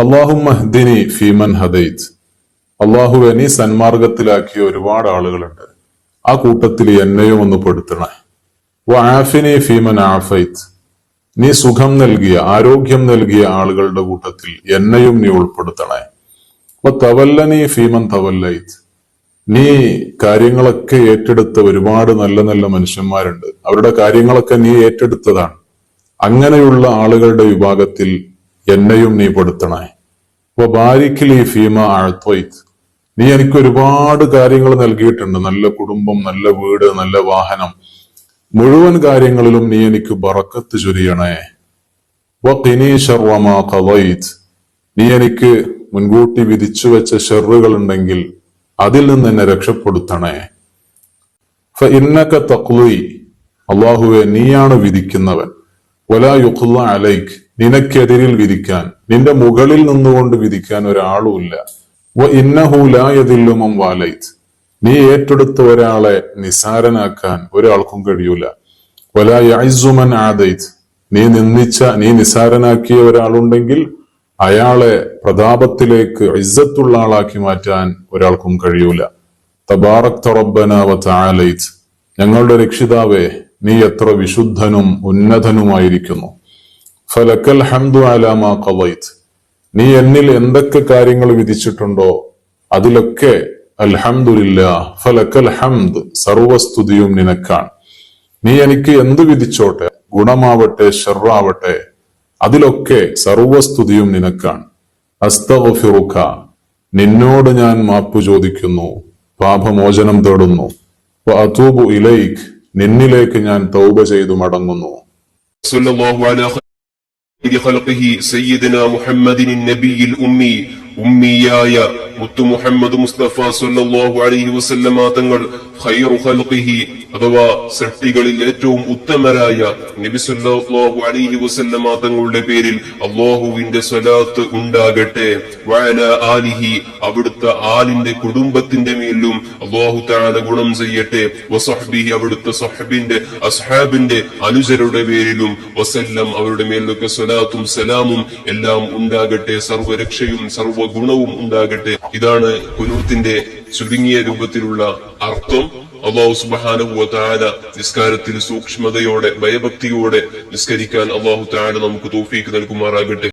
അള്ളാഹുമഹ്ദിനി ഫീമൻ ഹദൈത്ത് അള്ളാഹുവെ നീ സന്മാർഗത്തിലാക്കിയ ഒരുപാട് ആളുകളുണ്ട്. ആ കൂട്ടത്തിൽ എന്നെയും ഒന്ന് പെടുത്തണേ. വാഫിനി ഫീമൻ ആഫൈത്ത് നീ സുഖം നൽകിയ ആരോഗ്യം നൽകിയ ആളുകളുടെ കൂട്ടത്തിൽ എന്നെയും നീ ഉൾപ്പെടുത്തണേ. വ തവല്ലനി ഫീമൻ തവല്ലൈത്ത് നീ കാര്യങ്ങളൊക്കെ ഏറ്റെടുത്ത ഒരുപാട് നല്ല നല്ല മനുഷ്യന്മാരുണ്ട്. അവരുടെ കാര്യങ്ങളൊക്കെ നീ ഏറ്റെടുത്തതാണ്. അങ്ങനെയുള്ള ആളുകളുടെ വിഭാഗത്തിൽ എന്നെയും നീ പെടുത്തണേ ഈ ഫീമ ആഴ്ത്വൈത്ത് നീ എനിക്ക് ഒരുപാട് കാര്യങ്ങൾ നൽകിയിട്ടുണ്ട്. നല്ല കുടുംബം നല്ല വീട് നല്ല വാഹനം. മുഴുവൻ കാര്യങ്ങളിലും നീ എനിക്ക് ബറക്കത്ത് ചൊരിയണേ. നീ എനിക്ക് മുൻകൂട്ടി വിധിച്ചു വെച്ച ഷെറുകൾ ഉണ്ടെങ്കിൽ അതിൽ നിന്ന് എന്നെ രക്ഷപ്പെടുത്തണേ. ഇന്നക്ക ഇന്നക തഖ്ലി. അള്ളാഹുവെ നീയാണ് വിധിക്കുന്നവൻ. വലാ യുഖ്ല അലൈക്ക് നിനക്കെതിരിൽ വിധിക്കാൻ നിന്റെ മുകളിൽ നിന്നുകൊണ്ട് വിധിക്കാൻ ഒരാളുമില്ല. വ ഇന്നഹു ലാ യദില്ലു മൻ വാലൈത്ത് നീ ഏറ്റെടുത്ത ഒരാളെ നിസാരനാക്കാൻ ഒരാൾക്കും കഴിയൂല. വലാ ആദൈത്. നീ നിന്ദിച്ച നീ നിസാരനാക്കിയ ഒരാളുണ്ടെങ്കിൽ അയാളെ പ്രതാപത്തിലേക്ക് ഇസ്സത്തുള്ള ആളാക്കി മാറ്റാൻ ഒരാൾക്കും കഴിയൂല. തബാറക് റബ്ബന വ ഞങ്ങളുടെ രക്ഷിതാവേ നീ എത്ര വിശുദ്ധനും ഉന്നതനുമായിരിക്കുന്നു. ഫലക്കൽ ഹംദു അലാമാ കവൈത്ത് നീ എന്നിൽ എന്തൊക്കെ കാര്യങ്ങൾ വിധിച്ചിട്ടുണ്ടോ അതിലൊക്കെ അൽഹംദുലില്ലാ ഫലക്കൽ ഹംദ് സർവസ്തുതിയും നിനക്കാണ്. നീ എനിക്ക് എന്ത് വിധിച്ചോട്ടെ ഗുണമാവട്ടെ ഷെറാവട്ടെ അതിലൊക്കെ സർവസ്തുതിയും നിനക്കാണ്. അസ്തഫിറുഖ നിന്നോട് ഞാൻ മാപ്പു ചോദിക്കുന്നു പാപമോചനം തേടുന്നു. അതൂബു ഇലൈക്. നിന്നിലേക്ക് ഞാൻ തൗബ ചെയ്തു മടങ്ങുന്നു صلى الله على خير خلقه سيدنا محمد النبي الأمي ഉമ്മിയായ മുത്തു മുഹമ്മദ് മുസ്തഫ സല്ലാഹു അലൈഹി വസല്ലമ തങ്ങൾ അഥവാ സൃഷ്ടികളിൽ ഏറ്റവും ഉത്തമരായ നബി സല്ലല്ലാഹു അലൈഹി വസല്ലമ തങ്ങളുടെ പേരിൽ അള്ളാഹുവിന്റെ സ്വലാത്ത് ഉണ്ടാകട്ടെ. വഅല ആലിഹി അവിടുത്തെ ആലിന്റെ കുടുംബത്തിന്റെ മേലും അള്ളാഹു തആല ഗുണം ചെയ്യട്ടെ. വസഹ്ബിഹി അവിടുത്തെ സഹബിന്റെ അസ്ഹാബിന്റെ അനുചരുടെ പേരിലും വസല്ലം അവരുടെ മേലൊക്കെ സ്വലാത്തും സലാമും എല്ലാം ഉണ്ടാകട്ടെ. സർവരക്ഷയും സർവഗുണവും ഉണ്ടാകട്ടെ. ഇതാണ് കുനൂത്തിന്റെ ചുരുങ്ങിയ രൂപത്തിലുള്ള അർത്ഥം. അള്ളാഹു സുബ്ഹാനഹു താര നിസ്കാരത്തിൽ സൂക്ഷ്മതയോടെ ഭയഭക്തിയോടെ നിസ്കരിക്കാൻ അള്ളാഹു തആല നമുക്ക് തോഫീക്ക് നൽകുമാറാകട്ടെ.